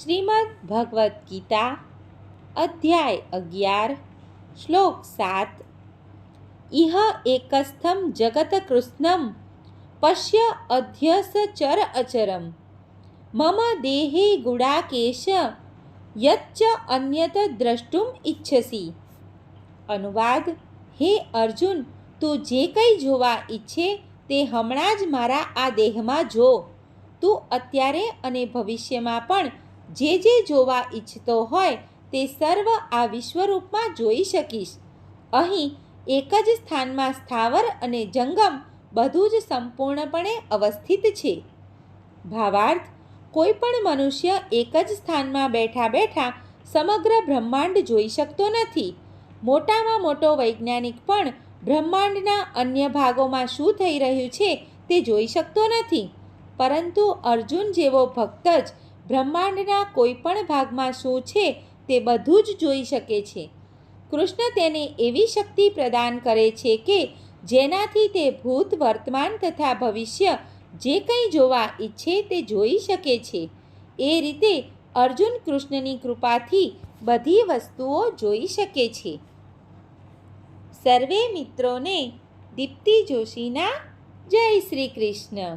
શ્રીમદ્ ભગવદ્ ગીતા, અધ્યાય અગિયાર, શ્લોક સાત. ઇહ એકસ્થમ જગત કૃષ્ણમ, પશ્ય અધ્યસ ચર અચરમ. મમ દેહે ગુડાકેશ યચ્ચ અન્યત દ્રષ્ટુમ ઈચ્છસી અનુવાદ, હે અર્જુન, તું જે કંઈ જોવા ઈચ્છે તે હમણાં જ મારા આ દેહમાં જો. તું અત્યારે અને ભવિષ્યમાં પણ જે જે જોવા ઈચ્છતો હોય તે સર્વ આ વિશ્વરૂપમાં જોઈ શકીશ. અહીં એક જ સ્થાનમાં સ્થાવર અને જંગમ બધું જ સંપૂર્ણપણે અવસ્થિત છે. ભાવાર્થ, કોઈ પણ મનુષ્ય એક જ સ્થાનમાં બેઠા બેઠા સમગ્ર બ્રહ્માંડ જોઈ શકતો નથી. મોટામાં મોટો વૈજ્ઞાનિક પણ બ્રહ્માંડના અન્ય ભાગોમાં શું થઈ રહ્યું છે તે જોઈ શકતો નથી. પરંતુ અર્જુન જેવો ભક્ત જ બ્રહ્માંડના કોઈ પણ ભાગમાં શું છે તે બધું જ જોઈ શકે છે. કૃષ્ણ તેને એવી શક્તિ પ્રદાન કરે છે કે જેનાથી તે ભૂત, વર્તમાન તથા ભવિષ્ય જે કંઈ જોવા ઈચ્છે તે જોઈ શકે છે. એ રીતે અર્જુન કૃષ્ણની કૃપાથી બધી વસ્તુઓ જોઈ શકે છે. સર્વે મિત્રોને દીપ્તિ જોશીના જય શ્રી કૃષ્ણ.